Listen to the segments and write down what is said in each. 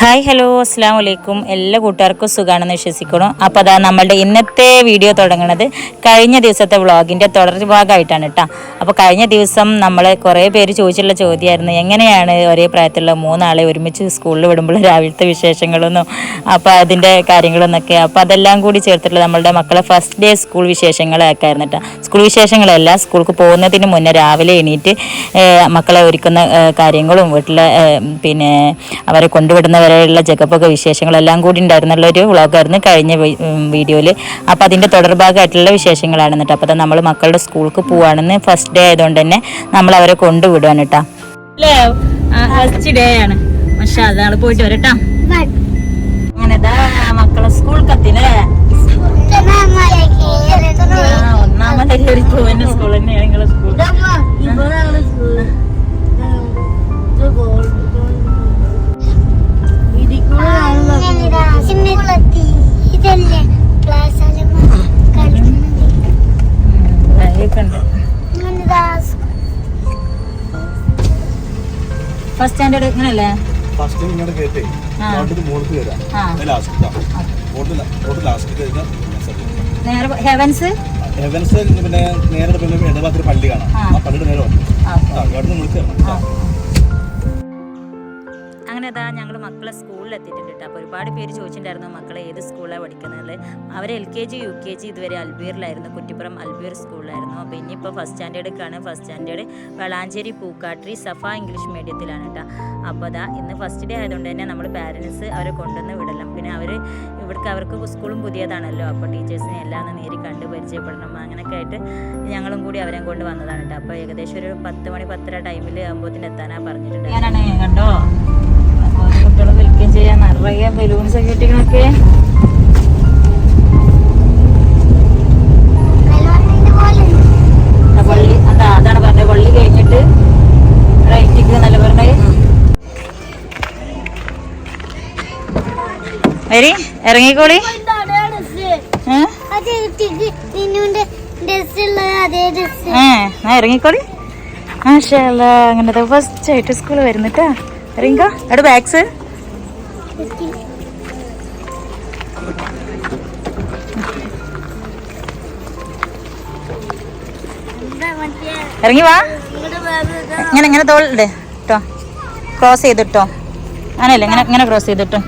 Hi hello അസ്സാം വലൈക്കും എല്ലാ കൂട്ടുകാർക്കും സുഖമാണെന്ന് വിശ്വസിക്കണം അപ്പോൾ അതാ നമ്മളുടെ ഇന്നത്തെ വീഡിയോ തുടങ്ങുന്നത് കഴിഞ്ഞ ദിവസത്തെ വ്ളോഗിന്റെ തുടർ ഭാഗമായിട്ടാണ് കേട്ടോ. അപ്പോൾ കഴിഞ്ഞ ദിവസം നമ്മൾ കുറേ പേര് ചോദിച്ചിട്ടുള്ള ചോദ്യമായിരുന്നു എങ്ങനെയാണ് ഒരേ പ്രായത്തിലുള്ള മൂന്നാളെ ഒരുമിച്ച് സ്കൂളിൽ വിടുമ്പോൾ രാവിലത്തെ വിശേഷങ്ങളൊന്നും അപ്പോൾ അതിന്റെ കാര്യങ്ങളൊന്നൊക്കെ. അപ്പോൾ അതെല്ലാം കൂടി ചേർത്തിട്ടുള്ള നമ്മളുടെ മക്കളെ ഫസ്റ്റ് ഡേ സ്കൂൾ വിശേഷങ്ങളൊക്കെ ആയിരുന്നു കേട്ടോ. സ്കൂൾ വിശേഷങ്ങളല്ല സ്കൂൾക്ക് പോകുന്നതിന് മുന്നേ രാവിലെ എണീറ്റ് മക്കളെ ഒരുക്കുന്ന കാര്യങ്ങളും വീട്ടിലെ പിന്നെ അവരെ കൊണ്ടുവിടുന്നവരെയുള്ള ചെക്കപ്പൊക്കെ വിശേഷങ്ങളെല്ലാം കൂടി ഉണ്ടായിരുന്നുള്ള ഒരു വ്ളോഗായിരുന്നു കഴിഞ്ഞ വീഡിയോയിൽ അപ്പോൾ അതിന്റെ തുടർഭാഗമായിട്ടുള്ള വിശേഷങ്ങളാണ് എന്നിട്ട് അപ്പോൾ നമ്മൾ മക്കളുടെ സ്കൂൾക്ക് പോവാണെന്ന് ഫസ്റ്റ് ഡേ ആയതുകൊണ്ട് തന്നെ നമ്മൾ അവരെ കൊണ്ടുവിടുവാണ് കേട്ടോ അല്ലേ ഫസ്റ്റ് ഡേ ആണ് പക്ഷെ അതാണ് പോയിട്ട് വരട്ടാ അങ്ങനെ മക്കളെ സ്കൂൾ കത്തില്ലേ ഒന്നാമത് ഒരു പോകുന്ന സ്കൂൾ തന്നെയാണ് നിങ്ങളെ സ്കൂൾ ഇതല്ലേ ക്ലാസ് ഫസ്റ്റ് സ്റ്റാൻഡേർഡ് ഇങ്ങനല്ലേ ഫസ്റ്റ് ഇങ്ങോട്ട് കേട്ടേ. അങ്ങോട്ട് മുകളിൽ കയറാം. ലാസ്റ്റ് ലാസ്റ്റ് കഴിഞ്ഞാൽ നേരെ ഹെവൻസ് ഹെവൻസ് പിന്നെ നേരെ പിന്നെ ഇടഭാഗത്തൊരു പള്ളി കാണാം. ആ. പള്ളിയുടെ നേരെ വന്നു. അങ്ങോട്ട് മുകളിൽ കയറണം അങ്ങനെ അതാ ഞങ്ങൾ മക്കളെ സ്കൂളിൽ എത്തിയിട്ടുണ്ട് കേട്ടോ. അപ്പോൾ ഒരുപാട് പേര് ചോദിച്ചിട്ടുണ്ടായിരുന്നു മക്കളെ ഏത് സ്കൂളിലാണ് പഠിക്കുന്നത്. അവർ L K G U K G ഇതുവരെ അൽബീറിലായിരുന്നു. കുറ്റിപ്പുറം അൽബീർ സ്കൂളിലായിരുന്നു. അപ്പോൾ ഇനിയിപ്പോൾ first സ്റ്റാൻഡേർഡൊക്കെയാണ് first standard Valanchery Pookkatri Safa English മീഡിയത്തിലാണ് കേട്ടോ. അപ്പോൾ അതാ ഇന്ന് ഫസ്റ്റ് ഡേ ആയതുകൊണ്ട് തന്നെ നമ്മൾ പാരൻസ് അവരെ കൊണ്ടുവന്ന് വിടണം. പിന്നെ അവർ ഇവിടേക്ക് അവർക്ക് സ്കൂളും പുതിയതാണല്ലോ. അപ്പോൾ ടീച്ചേഴ്സിനെ എല്ലാം ഒന്ന് നേരി കണ്ട് പരിചയപ്പെടണം അങ്ങനെയൊക്കെ ആയിട്ട് ഞങ്ങളും കൂടി അവരെ കൊണ്ട് വന്നതാണ് കേട്ടോ. അപ്പോൾ ഏകദേശം ഒരു പത്ത് മണി പത്തര ടൈമിൽ ആകുമ്പോഴത്തേന് എത്താനാണ് പറഞ്ഞിട്ടുണ്ട് ഞാനാണ് കണ്ടോ? ചെയ്യാൻ നിറയെ ബലൂൺസ് ഒക്കെ കല്യാണത്തിന്റെ പള്ളി അതാ അതാണ് പള്ളി നല്ല ഇറങ്ങിക്കോളി. ഇറങ്ങിക്കോളി. മാഷല്ല അങ്ങനത്തെ ഫസ്റ്റ് ആയിട്ട് സ്കൂൾ വരുന്നിട്ടാ. ഇറങ്ങിക്കോ അവിടെ ബാഗ്സ് ഇറങ്ങി വാ. ഇങ്ങനെ ഇങ്ങനെ തോളിടെ കേട്ടോ ക്രോസ് ചെയ്തിട്ടോ അങ്ങനെയല്ലേ ഇങ്ങനെ ഇങ്ങനെ ക്രോസ് ചെയ്തിട്ടോ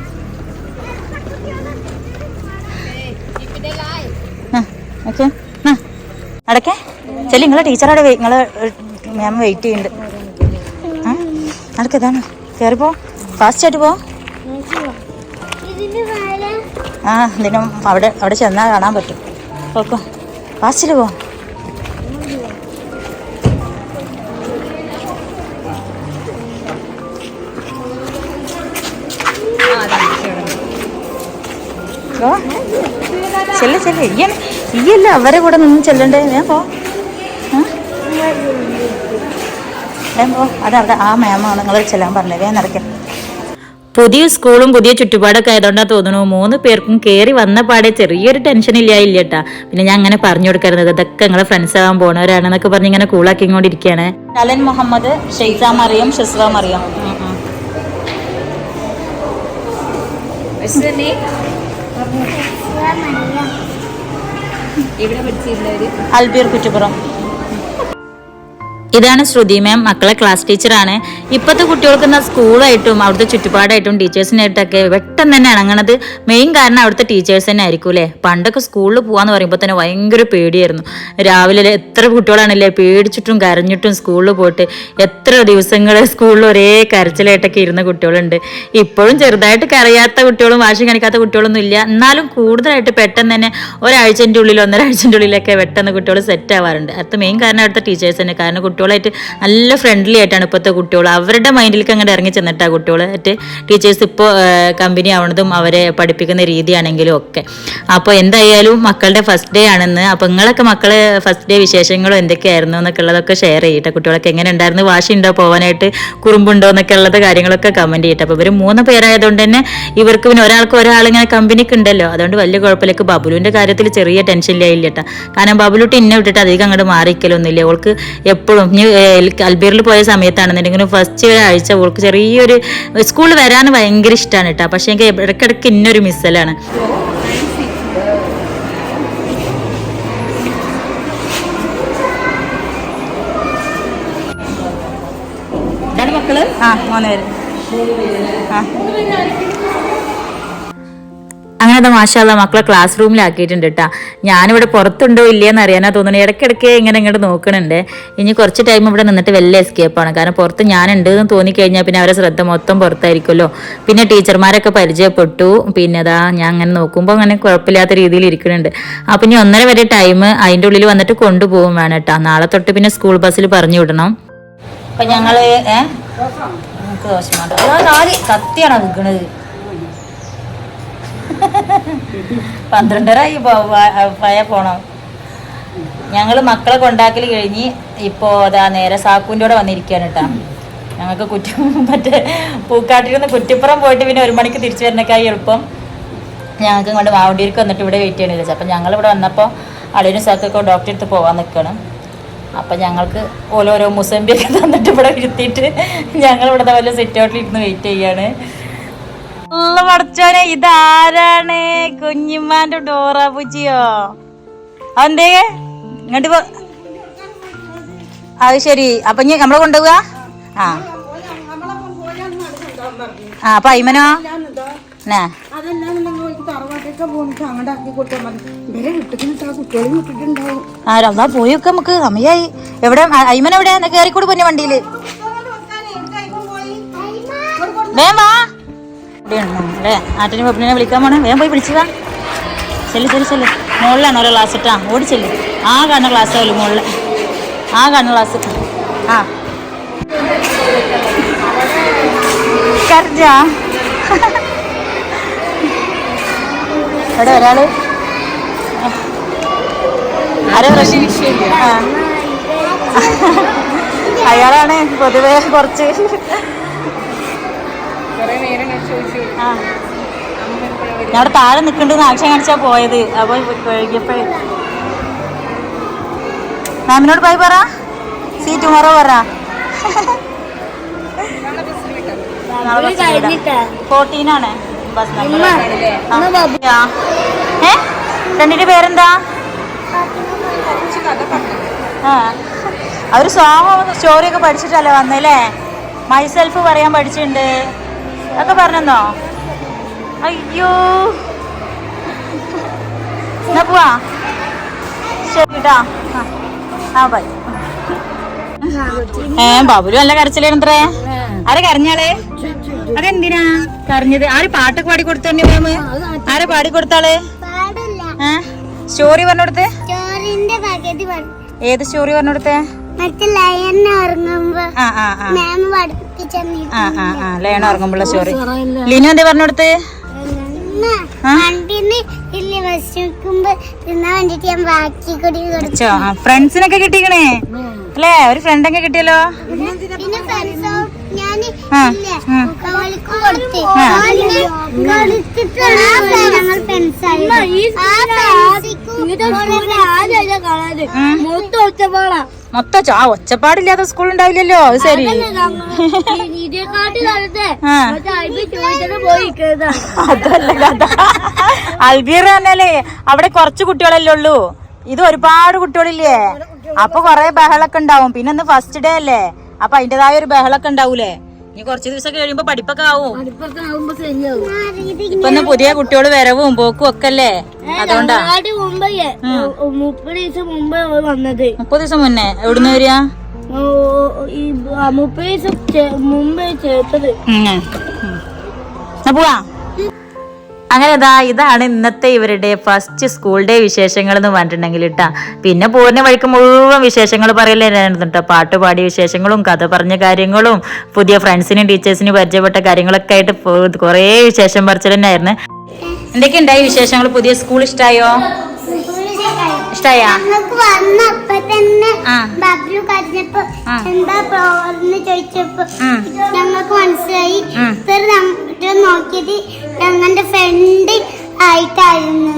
ഓക്കെ. അടക്കേ ചെല്ലി നിങ്ങളെ ടീച്ചറോടെ നിങ്ങൾ മാം വെയിറ്റ് ചെയ്യുന്നുണ്ട്. ആ നടക്ക് ഇതാണ് കയറിപ്പോ ഫാസ്റ്റ് ആയിട്ട് പോ. ആ ഇതിനും അവിടെ അവിടെ ചെന്നാൽ കാണാൻ പറ്റും. ഓക്കോ ഫാസ്റ്റിൽ പോ. ചെല്ല ചെല്ല. ഈ ഇയ്യല്ല അവരെ കൂടെ നിന്ന് ചെല്ലണ്ടേ? ഞാൻ പോ. പോ. അതവിടെ ആ മാമാണ് നിങ്ങൾ ചെല്ലാൻ പറഞ്ഞത്. ഞാൻ നടക്കാം പുതിയ സ്കൂളും പുതിയ ചുറ്റുപാടൊക്കെ ആയതുകൊണ്ടാ തോന്നുന്നു മൂന്ന് പേർക്കും കയറി വന്ന പാടെ ചെറിയൊരു ടെൻഷൻ ഇല്ല ഇല്ല കേട്ടാ പിന്നെ ഞാൻ അങ്ങനെ പറഞ്ഞു കൊടുക്കരുത് ഇതൊക്കെ നിങ്ങളെ ഫ്രണ്ട്സ് ആവാൻ പോണവരാണെന്നൊക്കെ പറഞ്ഞ് ഇങ്ങനെ കൂളാക്കി കൂളാക്കിക്കൊണ്ടിരിക്കുകയാണ് നലൻ മുഹമ്മദ് ഷെയ്സ മറിയം ഷെസ്വ മറിയം. അൽബീർ കുറ്റിപ്പുറം. ഇതാണ് ശ്രുതി മാം മക്കളെ ക്ലാസ് ടീച്ചറാണ് ഇപ്പോഴത്തെ കുട്ടികൾക്ക് എന്നാൽ സ്കൂളായിട്ടും അവിടുത്തെ ചുറ്റുപാടായിട്ടും ടീച്ചേഴ്സിനായിട്ടൊക്കെ പെട്ടെന്ന് തന്നെ ഇണങ്ങണത് മെയിൻ കാരണം അവിടുത്തെ ടീച്ചേഴ്സ് തന്നെ ആയിരിക്കും അല്ലേ പണ്ടൊക്കെ സ്കൂളിൽ പോകാന്ന് പറയുമ്പോൾ തന്നെ ഭയങ്കര പേടിയായിരുന്നു. രാവിലെ എത്ര കുട്ടികളാണല്ലേ പേടിച്ചിട്ടും കരഞ്ഞിട്ടും സ്കൂളിൽ പോയിട്ട് എത്ര ദിവസങ്ങൾ സ്കൂളിൽ ഒരേ കരച്ചിലായിട്ടൊക്കെ ഇരുന്ന കുട്ടികളുണ്ട്. ഇപ്പോഴും ചെറുതായിട്ട് കരയാത്ത കുട്ടികളും വാശി കാണിക്കാത്ത കുട്ടികളൊന്നും ഇല്ല. എന്നാലും കൂടുതലായിട്ട് പെട്ടെന്ന് തന്നെ ഒരാഴ്ചന്റെ ഉള്ളിൽ ഒന്നരാഴ്ചന്റെ ഉള്ളിലൊക്കെ പെട്ടെന്ന് കുട്ടികൾ സെറ്റ് ആവാറുണ്ട്. അത് മെയിൻ കാരണം അവിടുത്തെ ടീച്ചേഴ്സ് തന്നെ. കാരണം കുട്ടികളായിട്ട് നല്ല ഫ്രണ്ട്ലി ആയിട്ടാണ് ഇപ്പോഴത്തെ കുട്ടികൾ. അവരുടെ മൈൻഡിലേക്ക് അങ്ങനെ ഇറങ്ങി ചെന്നിട്ടാണ് കുട്ടികളായിട്ട് ടീച്ചേഴ്സ് ഇപ്പോൾ കമ്പനി ആവണതും അവരെ പഠിപ്പിക്കുന്ന രീതിയാണെങ്കിലും ഒക്കെ. അപ്പോൾ എന്തായാലും മക്കളുടെ ഫസ്റ്റ് ഡേ ആണെന്ന് അപ്പോൾ നിങ്ങളൊക്കെ മക്കളെ ഫസ്റ്റ് ഡേ വിശേഷങ്ങളും എന്തൊക്കെയായിരുന്നു എന്നൊക്കെ ഉള്ളതൊക്കെ ഷെയർ ചെയ്യട്ടെ. കുട്ടികളൊക്കെ എങ്ങനെ ഉണ്ടായിരുന്നു? വാശി ഉണ്ടോ? പോകാനായിട്ട് കുറുമ്പുണ്ടോ? എന്നൊക്കെ ഉള്ളത് കാര്യങ്ങളൊക്കെ കമന്റ് ചെയ്യട്ടെ. അപ്പോൾ ഇവർ മൂന്ന് പേരായതുകൊണ്ട് തന്നെ ഇവർക്ക് പിന്നെ ഒരാൾക്ക് ഒരാൾ ഇങ്ങനെ കമ്പനിക്ക് ഉണ്ടല്ലോ. അതുകൊണ്ട് വലിയ കുഴപ്പമില്ല. ബബുലുവിന്റെ കാര്യത്തിൽ ചെറിയ ടെൻഷൻ ഇല്ല കേട്ടോ കാരണം ബബുലുട്ടി ഇന്നെ വിട്ടിട്ട് അധികം അങ്ങോട്ട് മാറിക്കലൊന്നുമില്ല. അവൾക്ക് എപ്പോഴും ഇനി അൽബീറിൽ പോയ സമയത്താണെന്നുണ്ടെങ്കിലും ഫസ്റ്റ് ഒരാഴ്ച ആഴ്ച ഓൾക്ക് ചെറിയൊരു സ്കൂളിൽ വരാൻ ഭയങ്കര ഇഷ്ടമാണ് കേട്ടോ പക്ഷേ എനിക്ക് ഇടയ്ക്കിടയ്ക്ക് ഇന്നൊരു മിസ്സലാണ്. മക്കൾ? ആ മൂന്ന് പേര് ആ. അങ്ങനെ അത് മാഷാല്ല മക്കളെ ക്ലാസ് റൂമിലാക്കിയിട്ടുണ്ട് കേട്ടാ ഞാനിവിടെ പുറത്തുണ്ടോ ഇല്ലയെന്ന് അറിയാനാ തോന്നുന്നു. ഇടയ്ക്കിടയ്ക്ക് ഇങ്ങനെ ഇങ്ങോട്ട് നോക്കണുണ്ട്. ഇനി കുറച്ച് ടൈം ഇവിടെ നിന്നിട്ട് വലിയ എസ്കേപ്പാണ് കാരണം പുറത്ത് ഞാനുണ്ട് എന്ന് തോന്നിക്കഴിഞ്ഞാൽ പിന്നെ അവരെ ശ്രദ്ധ മൊത്തം പുറത്തായിരിക്കുമല്ലോ. പിന്നെ ടീച്ചർമാരൊക്കെ പരിചയപ്പെട്ടു. പിന്നെ അതാ ഞാൻ അങ്ങനെ നോക്കുമ്പോൾ അങ്ങനെ കുഴപ്പമില്ലാത്ത രീതിയിൽ ഇരിക്കുന്നുണ്ട്. അപ്പം ഇനി ഒന്നര വരെ ടൈം അതിന്റെ ഉള്ളിൽ വന്നിട്ട് കൊണ്ടുപോകും വേണം കേട്ടോ നാളെ തൊട്ട് പിന്നെ സ്കൂൾ ബസ്സിൽ പറഞ്ഞു വിടണം. അപ്പം ഞങ്ങൾ ഏഹ് കത്തിയാണ് നിൽക്കണത് പന്ത്രണ്ടരായി പയ പോണം. ഞങ്ങൾ മക്കളെ കൊണ്ടാക്കൽ കഴിഞ്ഞ് ഇപ്പോൾ അതാ നേരെ സാക്കൂന്റെ കൂടെ വന്നിരിക്കുകയാണ് കേട്ടോ ഞങ്ങൾക്ക് കുറ്റി മറ്റേ പൂക്കാട്ടിൽ കുറ്റിപ്പുറം പോയിട്ട് പിന്നെ ഒരു മണിക്ക് തിരിച്ചു വരുന്നേക്കായി എളുപ്പം. ഞങ്ങൾക്ക് ഇങ്ങോട്ട് മാവണ്ടിയിലേക്ക് വന്നിട്ട് ഇവിടെ വെയിറ്റ് ചെയ്യണില്ല. അപ്പം ഞങ്ങൾ ഇവിടെ വന്നപ്പോൾ അളിയനും സാക്കൊക്കെ ഡോക്ടറെ അടുത്ത് പോകാൻ നിൽക്കണം അപ്പം ഞങ്ങൾക്ക് ഓരോരോ മുസമ്പിയൊക്കെ തന്നിട്ട് ഇവിടെ ഇരുത്തിയിട്ട് ഞങ്ങൾ ഇവിടെ വല്ല സിറ്റ് ഔട്ടിൽ ഇരുന്ന് വെയിറ്റ് ചെയ്യാണ്. പഠിച്ചോനെ ഇതാരാണ് കുഞ്ഞിമാന്റെ ഡോറ പൂജിയോ അതെന്തേ? ഇങ്ങോട്ട് പോ. അത് ശരി. അപ്പൊ ഇനി നമ്മളെ കൊണ്ടുപോവാ? ആ. ആ അപ്പൊ അയ്മനോ? ആരാ എന്നാ പോയൊക്കെ നമുക്ക് സമയായി. എവിടെ? അയ്മൻ എവിടെ? കേറിക്കൂടി പോന്നെ വണ്ടിയിൽ. വേം വാ. അല്ലേ ആട്ടിന് പപ്പിനെ വിളിക്കാൻ പോണേ. വേഗം പോയി വിളിച്ചതാ ചെല്ലു ചെല്ലു ചെല്ലു. മുകളിലാണ് ഓരോ ക്ലാസ് ഇട്ടാ. ഓടി ചെല്ലു. ആ കാണുന്ന ക്ലാസ് ആവില്ല മുകളിൽ ആ കാണുന്ന ക്ലാസ് ആ. എവിടെ ഒരാൾ? ആരോ. അയാളാണ് പൊതുവേ കുറച്ച് അവിടെ താഴെ നിൽക്കണ്ടെന്ന് ആക്ഷൻ കാണിച്ചാ പോയത്. അപ്പൊ കഴുകിയപ്പോഴേ മാമിനോട് പോയി പറ. സീ ടുമോറോ പറ. ഫോർട്ടീനാണ് ബസ് നമ്പർ ഏ? രണ്ടിന്റെ പേരെന്താ? ആ. അവർ സോങ് സ്റ്റോറിയൊക്കെ പഠിച്ചിട്ടല്ലേ വന്നല്ലേ മൈസെൽഫ് പറയാൻ പഠിച്ചിട്ടുണ്ട്. ഒക്കെ പറഞ്ഞെന്നോ? അയ്യോ. എന്നാ പോവാ? ശരി കേട്ടോ ആ. ബൈ ഏ ബാബുരു നല്ല കരച്ചിലേനത്രേ ആരെ കരഞ്ഞാളെ? അതെന്തിനാ? കരഞ്ഞത്. ആര് പാട്ടൊക്കെ പാടി കൊടുത്തോണ്ടി മാമ് ആരെ പാടി കൊടുത്താൾ സ്റ്റോറി പറഞ്ഞു പഠി- ഏത് സ്റ്റോറി പറഞ്ഞു കൊടുത്തേ മറ്റേ ആ ആ മാം പഠിപ്പിച്ചെന്നി ആ ആ ആ. ലേണ ഉറങ്ങുമ്പോള്ള സ്റ്റോറി ലിനു എന്തേ പറഞ്ഞു കൊടുത്ത്. ഫ്രണ്ട്സിനൊക്കെ കിട്ടിക്കണേ? അല്ലേ? ഒരു ഫ്രണ്ടൊക്കെ കിട്ടിയല്ലോ? ആ, മൊത്തം ആ ഒച്ചപ്പാടില്ലാത്ത സ്കൂൾ ഉണ്ടാവില്ലല്ലോ അത് ശരി. അതല്ല കഥ അൽബീർ പറഞ്ഞാലേ അവിടെ കുറച്ച് കുട്ടികളല്ലേ ഉള്ളൂ. ഇത് ഒരുപാട് കുട്ടികളില്ലേ. അപ്പൊ കൊറേ ബഹളൊക്കെ ഉണ്ടാവും. പിന്നെ ഇന്ന് ഫസ്റ്റ് ഡേ അല്ലേ? അപ്പൊ അതിന്റേതായ ഒരു ബഹളൊക്കെ ഉണ്ടാവൂലേ? ഇനി കുറച്ച് ദിവസം കഴിയുമ്പോ പഠിപ്പൊക്കെ ആവും. ഇപ്പൊ പുതിയ കുട്ടികൾ വരവും പോക്കും ഒക്കെ അല്ലേ അതുകൊണ്ടാ. മുപ്പത് ദിവസം മുമ്പ് വന്നത്. മുപ്പത് ദിവസം മുന്നേ. എവിടുന്ന് വരിക? മുപ്പത് ദിവസം മുമ്പ് ചേർത്തത്. പോവാ? അങ്ങനെ ഇതാ ഇതാണ് ഇന്നത്തെ ഇവരുടെ ഫസ്റ്റ് സ്കൂൾ ഡേ വിശേഷങ്ങൾ എന്ന് പറഞ്ഞിട്ടുണ്ടെങ്കിൽ ഇട്ടാ പിന്നെ പൂർണ വഴിക്ക് മുഴുവൻ വിശേഷങ്ങൾ പറയലായിരുന്നു കേട്ടോ പാട്ട് പാടിയ വിശേഷങ്ങളും കഥ പറഞ്ഞ കാര്യങ്ങളും പുതിയ ഫ്രണ്ട്സിനും ടീച്ചേഴ്സിനും പരിചയപ്പെട്ട കാര്യങ്ങളൊക്കെ ആയിട്ട് കുറേ വിശേഷം പറിച്ചൽ തന്നെയായിരുന്നു. എന്തൊക്കെ ഉണ്ടായി വിശേഷങ്ങൾ? പുതിയ സ്കൂൾ ഇഷ്ടായോ? ഇഷ്ടായാ? കരഞ്ഞപ്പോ എന്താ ചോദിച്ചപ്പോ. ഞങ്ങൾക്ക് മനസ്സിലായി. നോക്കിയത് ഞങ്ങളുടെ ഫ്രണ്ട് ആയിട്ടായിരുന്നു.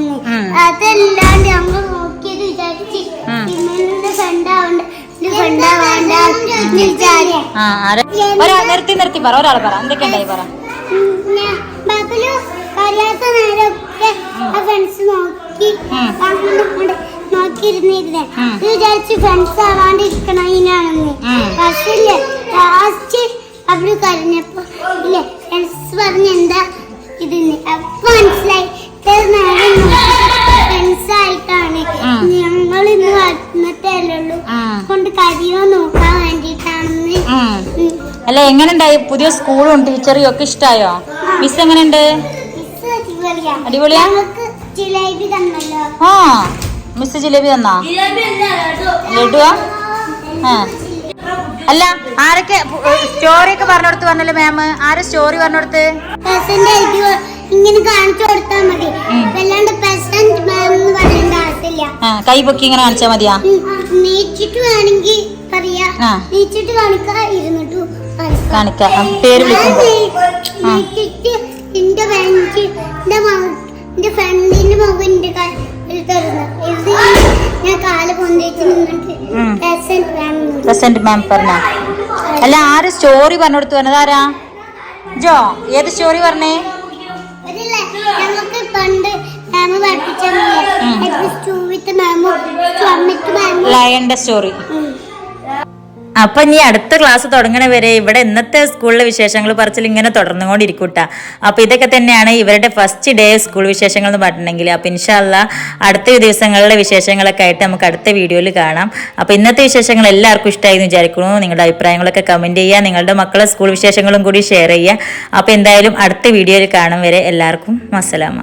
അതല്ലാണ്ട് ഞങ്ങൾ നോക്കിയത് വിചാരിച്ച് നിർത്തി നിർത്തി പറ ഒരാൾ പറ. എന്തൊക്കെ ഉണ്ടായി പറ. നേരമൊക്കെ ആ ഫ്രണ്ട്സ് നോക്കി നോക്കിയിരുന്നിരുന്നേ. വിചാരിച്ച് ഫ്രണ്ട്സ് ആവാണ്ടിരിക്കണതിനാണെന്ന് ഉം. പക്ഷേ ഇല്ലേ ലാസ്റ്റ് അവർ കരഞ്ഞപ്പോ ഇല്ലേ ഫ്രണ്ട്സ് പറഞ്ഞ എന്താ ഇതിന് അപ്പൊ മനസ്സിലായി. ഫ്രണ്ട്സായിട്ടാണ് ഞങ്ങൾ ഇന്ന് വന്നിട്ടേ ഉള്ളൂ കൊണ്ട് കരിയോ നോക്കാൻ. ഉം. അല്ല എങ്ങനെയുണ്ട് പുതിയ സ്കൂളും ടീച്ചറും ഒക്കെ ഇഷ്ടായോ മിസ് എങ്ങനെയുണ്ട്? മിസ് അടിപൊളിയാ. ജിലേബി തന്നല്ലോ. ആ. മിസ് ജിലേബി തന്നാ? ലഡുവാ? ആ. അല്ല ആരൊക്കെ സ്റ്റോറി ഒക്കെ പറഞ്ഞെടുത്ത് പറഞ്ഞല്ലോ മാം ആരെ സ്റ്റോറി പറഞ്ഞെടുത്ത്? ഇങ്ങനെ കാണിച്ചു കൊടുത്താൽ മതി. വല്ലാണ്ട് പെർസെന്റ് എന്ന് പറയേണ്ട ആവശ്യമില്ല കൈ പൊക്കി ഇങ്ങനെ കാണിച്ചാ മതിയാ? നീച്ചിട്ട് വേണമെങ്കിൽ പറയാ. നീച്ചിട്ട് കാണിക്ക ഇരുന്നിട്ട് കാണിക്ക. കാണിക്കാം പേര് വിളിക്കുമ്പോ. എന്റെ ഫ്രണ്ടിന്റെ മുഖം പ്രസന്റ് മാം പറഞ്ഞ? അല്ല ആര് സ്റ്റോറി പറഞ്ഞെടുത്തു വന്നത് ആരാ? ജോ ഏത് സ്റ്റോറി പറഞ്ഞേ? ലയന്റെ സ്റ്റോറി അപ്പൊ ഇനി അടുത്ത ക്ലാസ് തുടങ്ങണ വരെ ഇവിടെ ഇന്നത്തെ സ്കൂളിലെ വിശേഷങ്ങൾ പറച്ചിൽ ഇങ്ങനെ തുടർന്നുകൊണ്ടിരിക്കൂട്ട. അപ്പൊ ഇതൊക്കെ തന്നെയാണ് ഇവരുടെ ഫസ്റ്റ് ഡേ സ്കൂൾ വിശേഷങ്ങൾ എന്ന് പറഞ്ഞിട്ടുണ്ടെങ്കിൽ. അപ്പൊ ഇൻഷാല്ല അടുത്ത ദിവസങ്ങളിലെ വിശേഷങ്ങളൊക്കെ ആയിട്ട് നമുക്ക് അടുത്ത വീഡിയോയിൽ കാണാം. അപ്പൊ ഇന്നത്തെ വിശേഷങ്ങൾ എല്ലാവർക്കും ഇഷ്ടമായി എന്ന് വിചാരിക്കുന്നു. നിങ്ങളുടെ അഭിപ്രായങ്ങളൊക്കെ കമന്റ് ചെയ്യുക. നിങ്ങളുടെ മക്കളെ സ്കൂൾ വിശേഷങ്ങളും കൂടി ഷെയർ ചെയ്യുക. അപ്പൊ എന്തായാലും അടുത്ത വീഡിയോയിൽ കാണും വരെ എല്ലാവർക്കും അസ്സലാമ